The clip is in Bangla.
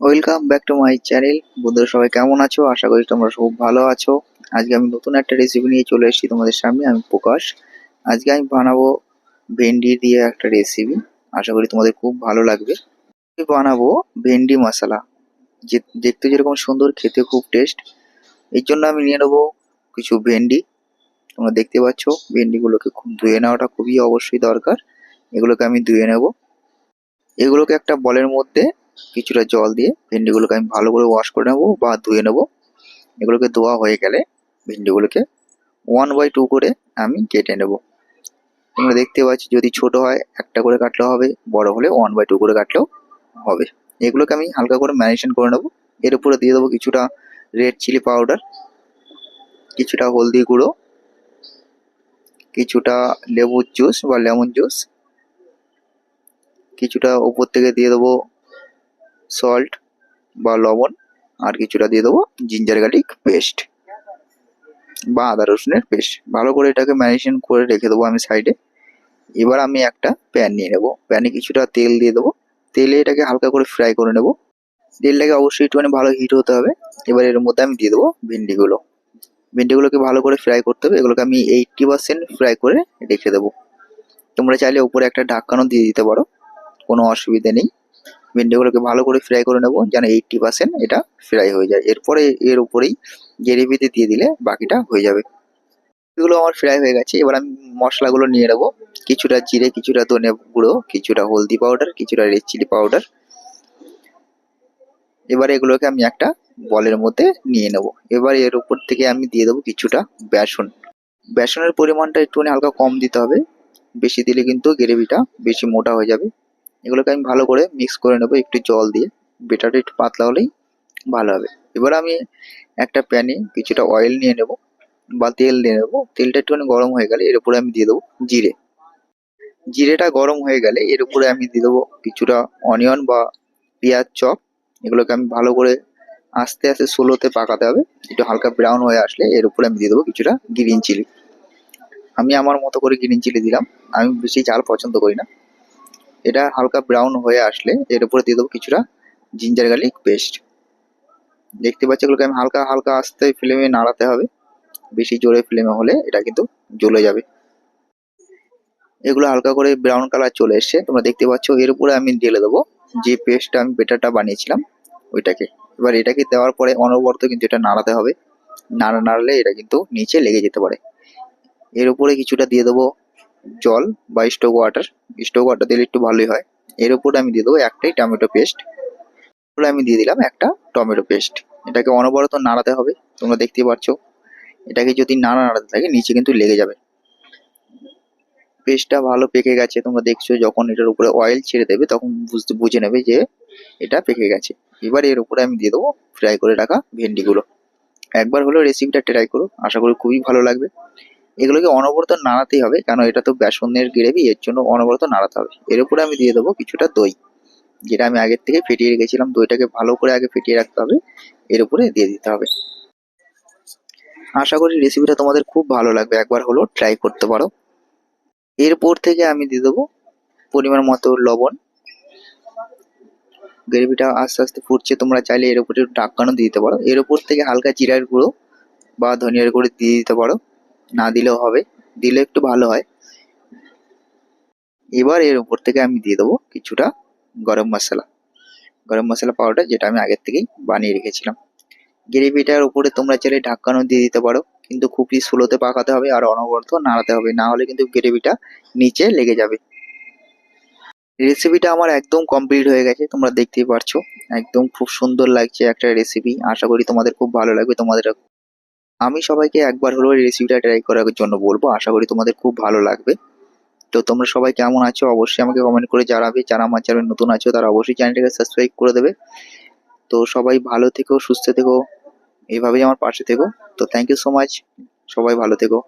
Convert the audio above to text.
Welcome back to my channel বন্ধুরা, সবাই কেমন আছো? আশা করি তোমরা সব ভালো আছো। আজকে আমি নতুন একটা রেসিপি নিয়ে চলে এসেছি তোমাদের সামনে, আমি প্রকাশ। আজকে আমি বানাবো ভেন্ডি দিয়ে একটা রেসিপি আশা করি তোমাদের খুব ভালো লাগবে। আমি বানাবো ভেন্ডি মশলা। যে, দেখতে যেরকম সুন্দর, খেতে খুব টেস্ট এর জন্য আমি নিয়ে নেব কিছু ভেন্ডি। তোমরা দেখতে পাচ্ছ, ভেন্ডিগুলোকে খুব ধুয়ে নেওয়াটা খুবই অবশ্যই দরকার। এগুলোকে আমি ধুয়ে নেব। এগুলোকে একটা বলের মধ্যে কিছুটা জল দিয়ে ভেন্ডিগুলোকে আমি ভালো করে ওয়াশ করে নেব বা ধুয়ে নেব। এগুলোকে ধোয়া হয়ে গেলে ভেন্ডিগুলোকে ওয়ান বাই টু করে আমি কেটে নেব। তোমরা দেখতে পাচ্ছি যদি ছোট হয় একটা করে কাটলেও হবে, বড় হলে ওয়ান বাই টু করে কাটলেও হবে। এগুলোকে আমি হালকা করে ম্যারিনেশন করে নেব। এর উপরে দিয়ে দেবো কিছুটা রেড চিলি পাউডার কিছুটা হলদি গুঁড়ো, কিছুটা লেবুর জুস বা লেমন জুস কিছুটা উপর থেকে দিয়ে দেবো সল্ট বা লবণ আর কিছুটা দিয়ে দেবো জিঞ্জার গার্লিক পেস্ট বা আদা রসুনের পেস্ট ভালো করে এটাকে ম্যারিনেশন করে রেখে দেবো আমি সাইডে এবার আমি একটা প্যান নিয়ে নেব। প্যানে কিছুটা তেল দিয়ে দেবো। তেলে এটাকে হালকা করে ফ্রাই করে নেব। তেলটাকে অবশ্যই একটুখানি ভালো হিট হতে হবে। এবার এর মধ্যে আমি দিয়ে দেবো ভেন্ডিগুলো। ভেন্ডিগুলোকে ভালো করে ফ্রাই করতে হবে। এগুলোকে আমি এইটটি পার্সেন্ট ফ্রাই করে রেখে দেবো। তোমরা চাইলে উপরে একটা ঢাকানো দিয়ে দিতে পারো। কোনো অসুবিধা নেই। ভেন্ডিগুলোকে ভালো করে ফ্রাই করে নেব, যেন এইটটি পার্সেন্ট এটা ফ্রাই হয়ে যায়। এরপরে এর উপরেই গ্রেভিতে দিয়ে দিলে বাকিটা হয়ে যাবে। এগুলো আমার ফ্রাই হয়ে গেছে। এবার আমি মশলাগুলো নিয়ে নেব। কিছুটা জিরে, কিছুটা ধনে গুঁড়ো, কিছুটা হলদি পাউডার কিছুটা রেড চিলি পাউডার এবার এগুলোকে আমি একটা বলের মধ্যে নিয়ে নেব। এবার এর উপর থেকে আমি দিয়ে দেবো কিছুটা বেসন। বেসনের পরিমাণটা একটুখানি হালকা কম দিতে হবে। বেশি দিলে কিন্তু গ্রেভিটা বেশি মোটা হয়ে যাবে। এগুলোকে আমি ভালো করে মিক্স করে নেব একটু জল দিয়ে। বেটারটা একটু পাতলা হলেই ভালো হবে। এবার আমি একটা প্যানে কিছুটা অয়েল নিয়ে নেব বা তেল নিয়ে নেব। তেলটা একটুখানি গরম হয়ে গেলে এর উপরে আমি দিয়ে দেবো জিরে। জিরেটা গরম হয়ে গেলে এর উপরে আমি দিয়ে দেবো কিছুটা অনিয়ন বা পেঁয়াজ চপ। এগুলোকে আমি ভালো করে আস্তে আস্তে স্লোতে পাকাতে হবে। একটু হালকা ব্রাউন হয়ে আসলে এর উপরে আমি দিয়ে দেবো কিছুটা গ্রিন চিলি আমি আমার মতো করে গ্রিন চিলি দিলাম। আমি বেশি ঝাল পছন্দ করি না। এটা হালকা ব্রাউন হয়ে আসলে এর উপরে দিয়ে দেবো কিছুটা জিঞ্জার গার্লিক পেস্ট দেখতে পাচ্ছি এগুলোকে আমি হালকা হালকা আস্তে ফ্লেমে নাড়াতে হবে। বেশি জোরে ফ্লেমে হলে এটা কিন্তু জ্বলে যাবে। এগুলো হালকা করে ব্রাউন কালার চলে এসছে। তোমরা দেখতে পাচ্ছ এর উপরে আমি ঢেলে দেবো। যে পেস্টটা আমি বেটারটা বানিয়েছিলাম, ওইটাকে। এবার এটাকে দেওয়ার পরে অনবরত কিন্তু এটা নাড়াতে হবে। নাড়া নাড়লে এটা কিন্তু নিচে লেগে যেতে পারে। এর উপরে কিছুটা দিয়ে দেবো জল বা স্টোক ওয়াটার স্টোক ওয়াটার দিলে একটু ভালোই হয়। এর উপরে আমি দিয়ে দেবো একটাই টমেটো পেস্ট এরপরে আমি দিয়ে দিলাম একটা টমেটো পেস্ট এটাকে অনবরত নাড়াতে হবে, তোমরা দেখতেই পাচ্ছ। এটাকে যদি নাড়া নাড়াতে থাকে, নিচে কিন্তু লেগে যাবে। পেস্টটা ভালো পেকে গেছে, তোমরা দেখছ যখন এটার উপরে অয়েল ছেড়ে দেবে, তখন বুঝতে, বুঝে নেবে যে এটা পেকে গেছে। এবার এর উপরে আমি দিয়ে দেবো ফ্রাই করে রাখা ভেন্ডিগুলো। একবার হলেও রেসিপিটা ট্রাই করো, আশা করি খুবই ভালো লাগবে। এগুলোকে অনবরত নাড়াতেই হবে, কেন এটা তো বেসনের গ্রেভি, এর জন্য অনবরত নাড়াতে হবে। এর উপরে আমি দিয়ে দেবো কিছুটা দই, যেটা আমি আগের থেকে ফেটিয়ে রেখেছিলাম। দইটাকে ভালো করে আগে ফেটিয়ে রাখতে হবে, এর উপরে দিয়ে দিতে হবে। আশা করি রেসিপিটা তোমাদের খুব ভালো লাগবে, একবার হলো ট্রাই করতে পারো। এরপর থেকে আমি দিয়ে দেবো পরিমাণ মতো লবণ। গ্রেভিটা আস্তে আস্তে ফুটছে, তোমরা চাইলে এর উপরে ঢাকানো দিয়ে দিতে পারো। এর উপর থেকে হালকা জিরার গুঁড়ো বা ধনিয়ার গুঁড়ো দিয়ে দিতে পারো। না দিলেও হবে, দিলে একটু ভালো হয়। এবার এর উপর থেকে আমি দিয়ে দেবো কিছুটা গরম মশলা। গরম মশলা পাউডার যেটা আমি আগের থেকেই বানিয়ে রেখেছিলাম। গ্রেভিটার উপরে তোমরা চাইলে ঢাকানো দিয়ে দিতে পারো, কিন্তু খুবই স্লোতে পাকাতে হবে আর অনবরত নাড়াতে হবে, না হলে কিন্তু গ্রেভিটা নিচে লেগে যাবে। রেসিপিটা আমার একদম কমপ্লিট হয়ে গেছে, তোমরা দেখতেই পারছ। একদম খুব সুন্দর লাগছে একটা রেসিপি আশা করি তোমাদের খুব ভালো লাগবে, তোমাদের আমি সবাইকে একবার হলেও রেসিপিটা ট্রাই করার জন্য বলব। আশা করি তোমাদের খুব ভালো লাগবে। তো তোমরা সবাই কেমন আছো অবশ্যই আমাকে কমেন্ট করে জানাবে। যারা আমার চ্যানেল নতুন আছো, তারা অবশ্যই চ্যানেলটাকে সাবস্ক্রাইব করে দেবে। তো সবাই ভালো থেকো, সুস্থ থেকো, এভাবেই আমার পাশে থেকো। তো থ্যাংক ইউ সো মাচ সবাই ভালো থেকো।